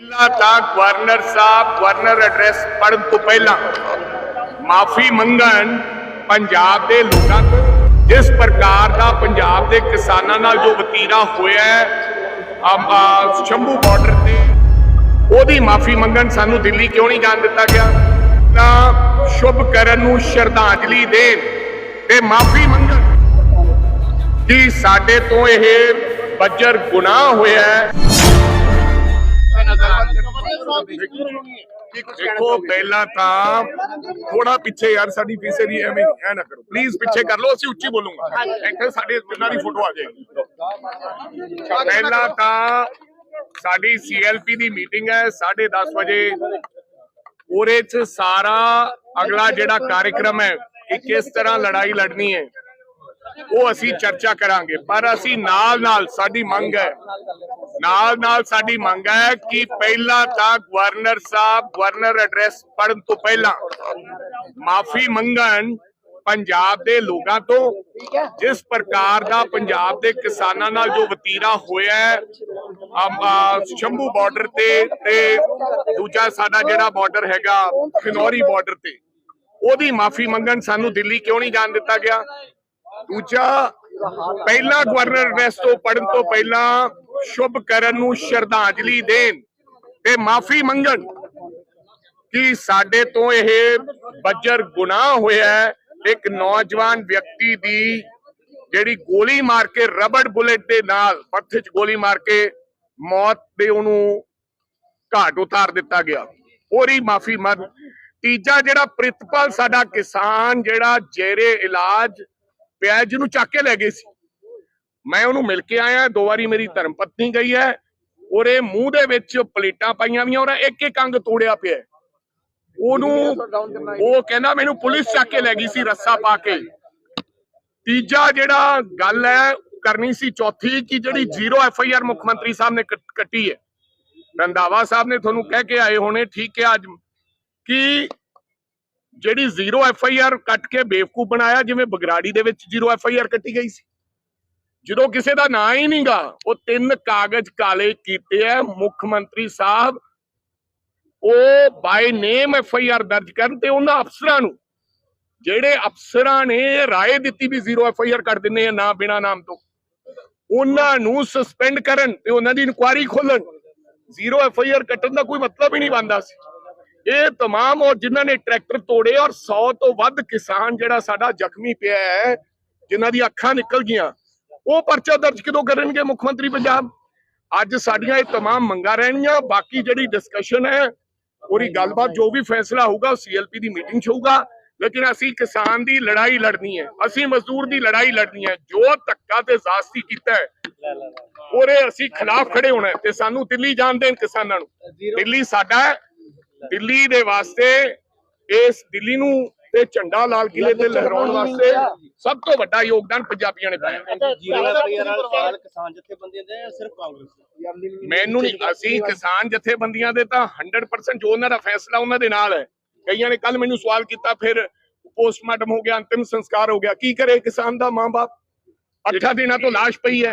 ਪਹਿਲਾਂ ਤਾਂ ਗਵਰਨਰ ਸਾਹਿਬ governor address ਪੜਨ ਤੋਂ ਪਹਿਲਾਂ ਮਾਫੀ ਮੰਗਣ ਪੰਜਾਬ ਦੇ ਲੋਕਾਂ ਤੋਂ, ਜਿਸ ਪ੍ਰਕਾਰ ਦਾ ਪੰਜਾਬ ਦੇ ਕਿਸਾਨਾਂ ਨਾਲ ਜੋ ਵਤੀਰਾ ਹੋਇਆ ਹੈ ਸ਼ੰਭੂ ਬਾਰਡਰ ਤੇ, ਉਹਦੀ ਮਾਫੀ ਮੰਗਣ ਸਾਨੂੰ ਦਿੱਲੀ ਕਿਉਂ ਨਹੀਂ ਜਾਣ ਦਿੱਤਾ ਗਿਆ? ਤਾਂ ਸ਼ੁਭ ਕਰਨ ਨੂੰ ਸ਼ਰਧਾਂਜਲੀ ਦੇਣ ਤੇ ਮਾਫੀ ਮੰਗਣ। ਕਿ ਸਾਡੇ ਤੋਂ ਇਹ ਬੱਜਰ ਗੁਨਾਹ ਹੋਇਆ ਹੈ। ਦੇਖੋ, ਪਹਿਲਾਂ ਤਾਂ ਥੋੜਾ ਪਿੱਛੇ ਯਾਰ, ਸਾਡੀ ਫੀਸੇ ਦੀ ਐਵੇਂ ਐ ਨਾ ਕਰੋ। ਪਲੀਜ਼ ਪਿੱਛੇ ਕਰ ਲਓ, ਅਸੀਂ ਉੱਚੀ ਬੋਲੂਗਾ। ਇੱਥੇ ਸਾਡੇ ਤਿੰਨਾਂ ਦੀ ਫੋਟੋ ਆ ਜਾਏਗੀ। ਪਹਿਲਾਂ ਤਾਂ ਸਾਡੀ ਸੀਐਲਪੀ ਦੀ ਮੀਟਿੰਗ ਹੈ 10:30 ਵਜੇ। ਉਹਦੇ ਚ ਸਾਰਾ ਅਗਲਾ ਜਿਹੜਾ ਕਾਰਜਕ੍ਰਮ ਹੈ ਕਿ ਕਿਸ ਤਰ੍ਹਾਂ ਲੜਾਈ ਲੜਨੀ ਹੈ ਉਹ ਅਸੀਂ ਚਰਚਾ ਕਰਾਂਗੇ, ਪਰ ਅਸੀਂ ਨਾਲ ਨਾਲ ਸਾਡੀ ਮੰਗ ਹੈ। ਨਾਲ ਨਾਲ ਸਾਡੀ ਮੰਗ ਹੈ ਕਿ ਪਹਿਲਾਂ ਤਾਂ ਗਵਰਨਰ ਸਾਹਿਬ, ਗਵਰਨਰ ਐਡਰੈਸ ਪੜਨ ਤੋਂ ਪਹਿਲਾਂ ਮਾਫੀ ਮੰਗਣ ਪੰਜਾਬ ਦੇ ਲੋਕਾਂ ਤੋਂ, ਜਿਸ ਪ੍ਰਕਾਰ ਦਾ ਪੰਜਾਬ ਦੇ ਕਿਸਾਨਾਂ ਨਾਲ ਜੋ ਵਤੀਰਾ ਹੋਇਆ ਹੈ ਸ਼ੰਭੂ ਬਾਰਡਰ ਤੇ ਤੇ ਦੂਜਾ ਸਾਡਾ ਜਿਹੜਾ ਬਾਰਡਰ ਹੈਗਾ, ਖਨੌਰੀ ਬਾਰਡਰ ਤੇ, ਉਹਦੀ ਮਾਫੀ ਮੰਗਣ ਸਾਨੂੰ ਦਿੱਲੀ ਕਿਉਂ ਨਹੀਂ ਜਾਣ ਦਿੱਤਾ ਗਿਆ? ਦੂਜਾ, ਪਹਿਲਾ ਗਵਰਨਰ ਐਡਰੈਸ ਤੋਂ ਪੜਨ ਤੋਂ ਪਹਿਲਾਂ ਸ਼ੁਭ ਕਰਨ ਨੂੰ ਸ਼ਰਧਾਂਜਲੀ ਦੇਣ ਤੇ ਮਾਫੀ ਮੰਗਣ ਕਿ ਸਾਡੇ ਤੋਂ ਇਹ ਬੱਜਰ ਗੁਨਾਹ ਹੋਇਆ ਇੱਕ ਨੌਜਵਾਨ ਵਿਅਕਤੀ ਦੀ ਜਿਹੜੀ ਗੋਲੀ ਮਾਰ ਕੇ ਰਬੜ ਬੁਲੇਟ ਦੇ ਨਾਲ ਪੱਥੇ 'ਚ ਗੋਲੀ ਮਾਰ ਕੇ ਮੌਤ ਦੇ ਉਹਨੂੰ ਘਾਟ ਉਤਾਰ ਦਿੱਤਾ ਗਿਆ। ਉਹਦੀ ਮਾਫੀ ਮੰਗ। ਤੀਜਾ ਜਿਹੜਾ ਪ੍ਰਿਤਪਾਲ, ਸਾਡਾ ਕਿਸਾਨ ਜਿਹੜਾ ਜੇਰੇ ਇਲਾਜ ਪਿਆ ਜਿਹਨੂੰ ਚੱਕ ਕੇ ਲੈ ਗਏ ਸੀ। ਮੈਂ ਉਹਨੂੰ ਮਿਲ ਕੇ ਆਇਆ, ਦੋ ਵਾਰੀ ਮੇਰੀ ਧਰਮ ਪਤਨੀ ਗਈ ਹੈ ਉਹਦੇ ਮੂੰਹ ਦੇ ਵਿੱਚ ਪਲੇਟਾਂ ਪਾਈਆਂ ਵੀਆਂ ਉਹਦਾ ਇੱਕ ਇੱਕ ਅੰਗ ਤੋੜਿਆ ਪਿਆ ਉਹਨੂੰ ਉਹ ਕਹਿੰਦਾ ਮੈਨੂੰ ਪੁਲਿਸ ਚੱਕ ਕੇ ਲੈ ਗਈ ਸੀ, ਰੱਸਾ ਪਾ ਕੇ। ਤੀਜਾ ਜਿਹੜਾ ਗੱਲ ਹੈ, ਕਰਨੀ ਸੀ ਚੌਥੀ, ਕਿ ਜਿਹੜੀ ਜ਼ੀਰੋ ਐਫ ਆਈ ਆਰ ਮੁੱਖ ਮੰਤਰੀ ਸਾਹਿਬ ਨੇ ਕੱਟੀ ਹੈ। ਰੰਧਾਵਾ ਸਾਹਿਬ ਨੇ ਤੁਹਾਨੂੰ ਕਹਿ ਕੇ ਆਏ ਹੋਣੇ, ਠੀਕ ਹੈ ਅੱਜ, ਕਿ ਜਿਹੜੀ ਜ਼ੀਰੋ ਐਫ ਆਈ ਆਰ ਕੱਟ ਕੇ ਬੇਵਕੂਫ ਬਣਾਇਆ, ਜਿਵੇਂ ਬਗਰਾੜੀ ਦੇ ਵਿੱਚ ਜ਼ੀਰੋ ਐਫ ਆਈ ਆਰ ਕੱਟੀ ਗਈ ਸੀ। ਜਦੋਂ ਕਿਸੇ ਦਾ ਨਾਂ ਹੀ ਨਹੀਂਗਾ ਉਹ ਤਿੰਨ ਕਾਗਜ਼ ਕਾਲੇ ਕੀਤੇ ਐ, ਮੁੱਖ ਮੰਤਰੀ ਸਾਹਿਬ, ਉਹ ਬਾਈ ਨੇਮ ਐਫ ਆਈ ਆਰ ਦਰਜ ਕਰਨ ਤੇ ਉਹਨਾਂ ਅਫਸਰਾਂ ਨੂੰ, ਜਿਹੜੇ ਅਫਸਰਾਂ ਨੇ ਰਾਏ ਦਿੱਤੀ ਵੀ ਜ਼ੀਰੋ ਐਫ ਆਈ ਆਰ ਕਰ ਦਿੰਨੇ ਆ, ਨਾ ਬਿਨਾ ਨਾਮ ਤੋਂ, ਉਹਨਾਂ ਨੂੰ ਸਸਪੈਂਡ ਕਰਨ ਤੇ ਉਹਨਾਂ ਦੀ ਇਨਕੁਆਇਰੀ ਖੋਲਣ ਜ਼ੀਰੋ ਐਫ ਆਈ ਆਰ ਕੱਟਣ ਦਾ ਕੋਈ ਮਤਲਬ ਹੀ ਨਹੀਂ ਬਣਦਾ ਸੀ। ਇਹ तमाम ਔਰ ਜਿਨ੍ਹਾਂ ਨੇ ਟਰੈਕਟਰ ਤੋੜੇ ਔਰ 100 ਤੋਂ ਵੱਧ ਕਿਸਾਨ ਜਿਹੜਾ ਸਾਡਾ ਜ਼ਖਮੀ ਪਿਆ ਹੈ ਜਿਨ੍ਹਾਂ ਦੀ ਅੱਖਾਂ ਨਿਕਲ ਗਈਆਂ ਉਹ ਪਰਚਾ ਦਰਜ ਕਿਦੋਂ ਕਰਨਗੇ ਮੁੱਖ ਮੰਤਰੀ ਪੰਜਾਬ ਅੱਜ ਸਾਡੀਆਂ ਇਹ तमाम ਮੰਗਾਂ ਰਹਿਣੀਆਂ ਬਾਕੀ ਜਿਹੜੀ ਡਿਸਕਸ਼ਨ ਹੈ ਉਹਦੀ ਗੱਲਬਾਤ ਜੋ ਵੀ ਫੈਸਲਾ ਹੋਊਗਾ ਉਹ ਸੀਐਲਪੀ ਦੀ ਮੀਟਿੰਗ 'ਚ ਹੋਊਗਾ ਲੇਕਿਨ ਅਸੀਂ ਕਿਸਾਨ ਦੀ ਲੜਾਈ ਲੜਨੀ ਹੈ ਅਸੀਂ ਮਜ਼ਦੂਰ ਦੀ ਲੜਾਈ ਲੜਨੀ ਹੈ ਜੋ ਧੱਕਾ ਤੇ ਜ਼ਾਸਤੀ ਕੀਤਾ ਹੈ ਉਹਦੇ ਅਸੀਂ ਖਿਲਾਫ ਖੜੇ ਹੋਣਾ ਹੈ ਤੇ ਸਾਨੂੰ ਦਿੱਲੀ ਜਾਣ ਦੇਣ ਕਿਸਾਨਾਂ ਨੂੰ ਦਿੱਲੀ ਸਾਡਾ ਹੈ ਦਿੱਲੀ ਦੇ ਵਾਸਤੇ ਇਸ ਦਿੱਲੀ ਨੂੰ ਤੇ ਝੰਡਾ ਲਾਲ ਕਿਲੇ ਤੇ ਲਹਿਰਾਉਣ ਵਾਸਤੇ ਸਭ ਤੋਂ ਵੱਡਾ ਯੋਗਦਾਨ ਪੰਜਾਬੀਆਂ ਨੇ ਪਾਇਆ। ਜੀਰੋ ਐਫਆਈਆਰ ਵਾਲੇ ਸਵਾਲ ਕਿਸਾਨ ਜਥੇਬੰਦੀਆਂ ਦੇ ਜਾਂ ਸਿਰਫ ਕਾਂਗਰਸ ਮੈਨੂੰ ਨਹੀਂ ਅਸੀਂ ਕਿਸਾਨ ਜਥੇਬੰਦੀਆਂ ਦੇ ਤਾਂ 100% ਜੋ ਉਹਨਾਂ ਦਾ ਫੈਸਲਾ ਉਹਨਾਂ ਦੇ ਨਾਲ ਹੈ। ਕਈਆਂ ਨੇ ਕੱਲ ਮੈਨੂੰ ਸਵਾਲ ਕੀਤਾ ਫਿਰ ਪੋਸਟਮਾਰਟਮ ਹੋ ਗਿਆ ਅੰਤਿਮ ਸੰਸਕਾਰ ਹੋ ਗਿਆ। ਕੀ ਕਰੇ ਕਿਸਾਨ ਦਾ ਮਾਂ-ਬਾਪ? ਅੱਠਾਂ ਦਿਨਾਂ ਤੋਂ ਲਾਸ਼ ਪਈ ਹੈ।